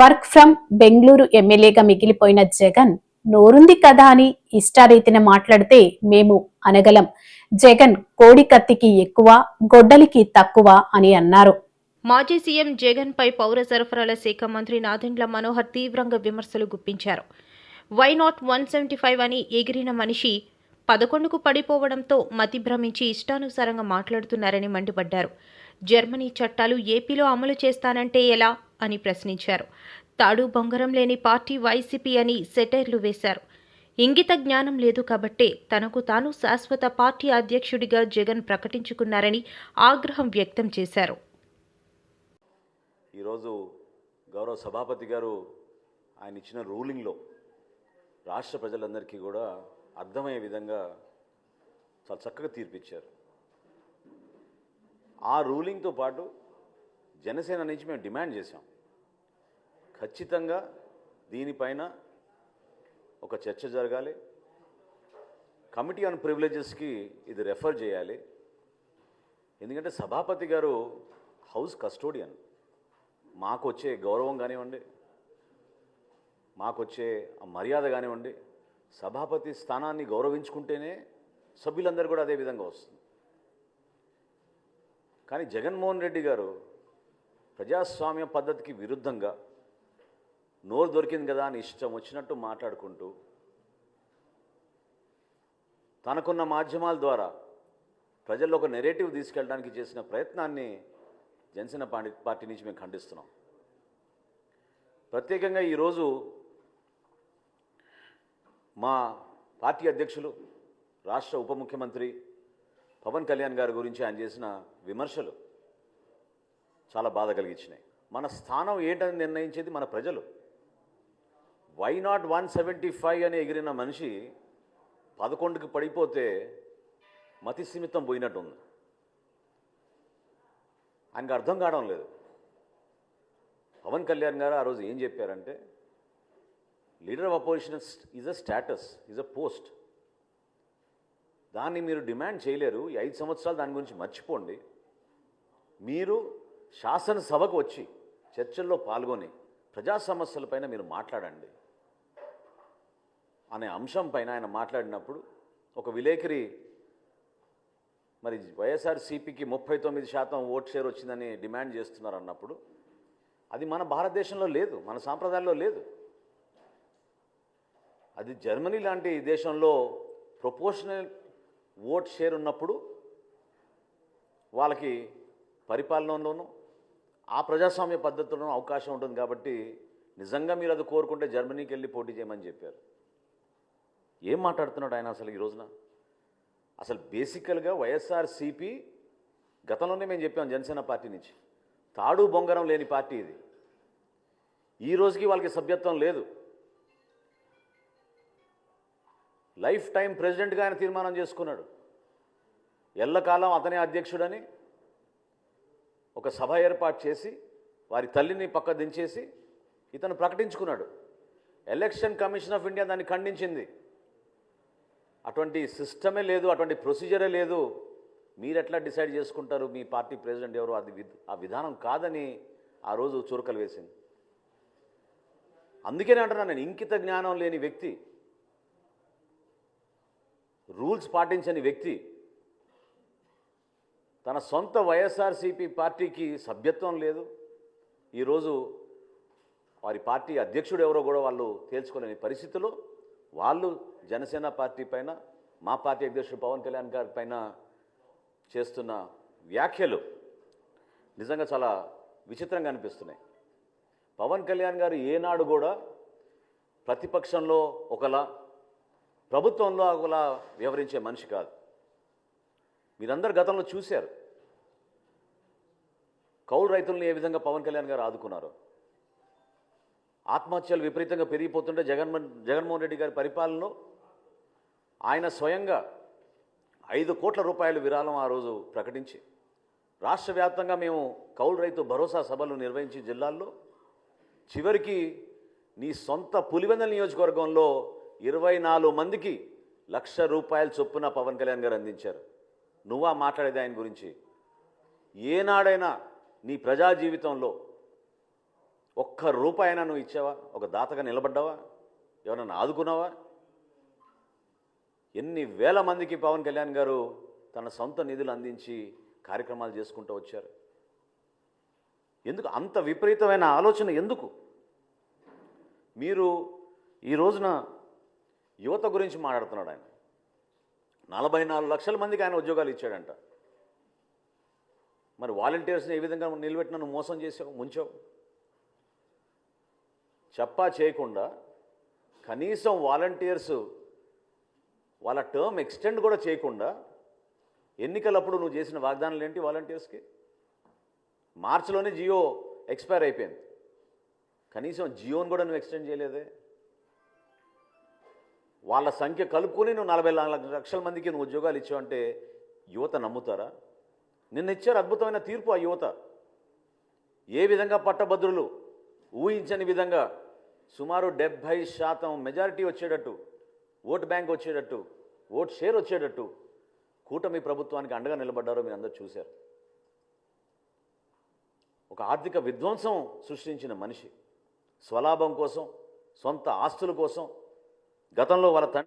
Work from Bengaluru ఎమ్మెల్యేగా మిగిలిపోయిన జగన్ నోరుంది కదా అని ఇష్టారీతిన మాట్లాడితే మేము అనగలం. జగన్ కోడి కత్తికి ఎక్కువ గొడ్డలికి తక్కువ అని అన్నారు. మాజీ సీఎం జగన్ పై పౌర సరఫరాల శాఖ మంత్రి నాదెండ్ల మనోహర్ తీవ్రంగా విమర్శలు గుప్పించారు. Why not one seventy five అని ఎగిరిన మనిషి పదకొండుకు పడిపోవడంతో మతి భ్రమించి ఇష్టానుసారంగా మాట్లాడుతున్నారని మండిపడ్డారు. జర్మనీ చట్టాలు ఏపీలో అమలు చేస్తానంటే ఎలా? అని ప్రశ్నించారు. తాడు బొంగరం లేని పార్టీ వైసీపీ అని సెటైర్లు వేశారు. ఇంగిత జ్ఞానం లేదు కాబట్టే తనకు తాను శాశ్వత పార్టీ అధ్యక్షుడిగా జగన్ ప్రకటించుకున్నారని ఆగ్రహం వ్యక్తం చేశారు. ఈరోజు గౌరవ సభాపతి గారు ఆయన ఇచ్చిన రూలింగ్లో రాష్ట్ర ప్రజలందరికీ కూడా అర్థమయ్యే విధంగా చాలా చక్కగా తీర్పిచ్చారు. ఆ రూలింగ్తో పాటు జనసేన నుంచి మేము డిమాండ్ చేశాం. ఖచ్చితంగా దీనిపైన ఒక చర్చ జరగాలి. కమిటీ ఆన్ ప్రివిలేజెస్కి ఇది రెఫర్ చేయాలి. ఎందుకంటే సభాపతి గారు హౌస్ కస్టోడియన్. మాకు వచ్చే గౌరవం కానివ్వండి మాకు వచ్చే మర్యాద కానివ్వండి సభాపతి స్థానాన్ని గౌరవించుకుంటేనే సభ్యులందరూ కూడా అదే విధంగా వస్తుంది. కానీ జగన్మోహన్ రెడ్డి గారు ప్రజాస్వామ్య పద్ధతికి విరుద్ధంగా నోరు దొరికింది కదా అని ఇష్టం వచ్చినట్టు మాట్లాడుకుంటూ తనకున్న మాధ్యమాల ద్వారా ప్రజల్లో ఒక నెరేటివ్ తీసుకెళ్ళడానికి చేసిన ప్రయత్నాన్ని జనసేన పార్టీ పార్టీ నుంచి మేము ఖండిస్తున్నాం. ప్రత్యేకంగా ఈరోజు మా పార్టీ అధ్యక్షులు రాష్ట్ర ఉప ముఖ్యమంత్రి పవన్ కళ్యాణ్ గారి గురించి ఆయన చేసిన విమర్శలు చాలా బాధ కలిగించినాయి. మన స్థానం ఏంటని నిర్ణయించేది మన ప్రజలు. Why not one seventy five అని ఎగిరిన మనిషి పదకొండుకి పడిపోతే మతి సీమితం పోయినట్టుంది. ఆయనకు అర్థం కావడం లేదు. పవన్ కళ్యాణ్ గారు ఆ రోజు ఏం చెప్పారంటే leader of opposition is a status is a post దాన్ని మీరు డిమాండ్ చేయలేరు. ఈ ఐదు సంవత్సరాలు దాని గురించి మర్చిపోండి. మీరు శాసనసభకు వచ్చి చర్చల్లో పాల్గొని ప్రజా సమస్యలపైన మీరు మాట్లాడండి. అనే అంశం పైన ఆయన మాట్లాడినప్పుడు ఒక విలేకరి మరి వైఎస్ఆర్సీపీకి ముప్పై తొమ్మిది శాతం ఓట్ షేర్ వచ్చిందని డిమాండ్ చేస్తున్నారు అన్నప్పుడు అది మన భారతదేశంలో లేదు మన సాంప్రదాయంలో లేదు. అది జర్మనీ లాంటి దేశంలో ప్రపోర్షనల్ ఓట్ షేర్ ఉన్నప్పుడు వాళ్ళకి పరిపాలనలోనూ ఆ ప్రజాస్వామ్య పద్ధతిలోనూ అవకాశం ఉంటుంది కాబట్టి నిజంగా మీరు అది కోరుకుంటే జర్మనీకి వెళ్ళి పోటీ చేయమని చెప్పారు. ఏం మాట్లాడుతున్నాడు ఆయన అసలు ఈ రోజున? అసలు బేసికల్గా వైఎస్ఆర్సీపీ గతంలోనే మేము చెప్పాం జనసేన పార్టీ నుంచి తాడు బొంగరం లేని పార్టీ ఇది. ఈ రోజుకి వాళ్ళకి సభ్యత్వం లేదు. లైఫ్ టైం ప్రెసిడెంట్గా ఆయన తీర్మానం చేసుకున్నాడు. ఎల్లకాలం అతనే అధ్యక్షుడని ఒక సభ ఏర్పాటు చేసి వారి తల్లిని పక్క దించేసి ఇతను ప్రకటించుకున్నాడు. ఎలక్షన్ కమిషన్ ఆఫ్ ఇండియా దాన్ని ఖండించింది. అటువంటి సిస్టమే లేదు అటువంటి ప్రొసీజరే లేదు. మీరు ఎట్లా డిసైడ్ చేసుకుంటారు? మీ పార్టీ ప్రెసిడెంట్ ఎవరు? అది ఆ విధానం కాదని ఆ రోజు చురకలు వేసింది. అందుకనే అంటున్నాను నేను ఇంకిత జ్ఞానం లేని వ్యక్తి రూల్స్ పాటించని వ్యక్తి తన సొంత వైఎస్ఆర్సీపీ పార్టీకి సభ్యత్వం లేదు. ఈరోజు వారి పార్టీ అధ్యక్షుడు ఎవరో కూడా వాళ్ళు తేల్చుకోలేని పరిస్థితిలో వాళ్ళు జనసేన పార్టీ పైన మా పార్టీ అధ్యక్షుడు పవన్ కళ్యాణ్ గారి పైన చేస్తున్న వ్యాఖ్యలు నిజంగా చాలా విచిత్రంగా అనిపిస్తున్నాయి. పవన్ కళ్యాణ్ గారు ఏనాడు కూడా ప్రతిపక్షంలో ఒకలా ప్రభుత్వంలో అలా వివరించే మనిషి కాదు. మీరందరు గతంలో చూశారు. కౌలు రైతులను ఏ విధంగా పవన్ కళ్యాణ్ గారు ఆదుకున్నారు. ఆత్మహత్యలు విపరీతంగా పెరిగిపోతుంటే జగన్మోహన్ జగన్మోహన్ రెడ్డి గారి పరిపాలనలో ఆయన స్వయంగా ఐదు కోట్ల రూపాయల విరాళం ఆ రోజు ప్రకటించి రాష్ట్ర వ్యాప్తంగా మేము కౌలు రైతు భరోసా సభలు నిర్వహించి జిల్లాల్లో చివరికి నీ సొంత పులివెందల నియోజకవర్గంలో ఇరవై నాలుగు మందికి లక్ష రూపాయల చొప్పున పవన్ కళ్యాణ్ గారు అందించారు. నువ్వా మాట్లాడేది ఆయన గురించి? ఏనాడైనా నీ ప్రజా జీవితంలో ఒక్క రూపాయైనా నువ్వు ఇచ్చావా? ఒక దాతగా నిలబడ్డావా? ఎవరన్నా ఆదుకున్నావా? ఎన్ని వేల మందికి పవన్ కళ్యాణ్ గారు తన సొంత నిధులు అందించి కార్యక్రమాలు చేసుకుంటూ వచ్చారు. ఎందుకు? అంత విపరీతమైన ఆలోచన ఎందుకు? మీరు ఈ రోజున యువత గురించి మాట్లాడుతున్నాడు ఆయన. నలభై నాలుగు లక్షల మందికి ఆయన ఉద్యోగాలు ఇచ్చాడంట. మరి వాలంటీర్స్ని ఏ విధంగా నిలబెట్టిన నువ్వు మోసం చేసావు ముంచావు? చెప్పా చేయకుండా కనీసం వాలంటీర్స్ వాళ్ళ టర్మ్ ఎక్స్టెండ్ కూడా చేయకుండా ఎన్నికలప్పుడు నువ్వు చేసిన వాగ్దానాలు ఏంటి వాలంటీర్స్కి? మార్చిలోనే జియో ఎక్స్పైర్ అయిపోయింది. కనీసం జియోని కూడా నువ్వు ఎక్స్టెండ్ చేయలేదే? వాళ్ళ సంఖ్య కలుపుకొని నువ్వు నలభై నాలుగు లక్షల మందికి నువ్వు ఉద్యోగాలు ఇచ్చావంటే యువత నమ్ముతారా? నిన్న ఇచ్చారు అద్భుతమైన తీర్పు ఆ యువత. ఏ విధంగా పట్టభద్రులు ఊహించని విధంగా సుమారు డెబ్భై శాతం మెజారిటీ వచ్చేటట్టు ఓటు బ్యాంక్ వచ్చేటట్టు ఓట్ షేర్ వచ్చేటట్టు కూటమి ప్రభుత్వానికి అండగా నిలబడ్డారో మీరు అందరూ చూశారు. ఒక ఆర్థిక విధ్వంసం సృష్టించిన మనిషి స్వలాభం కోసం సొంత ఆస్తుల కోసం గతంలో వాళ్ళ తండ్రి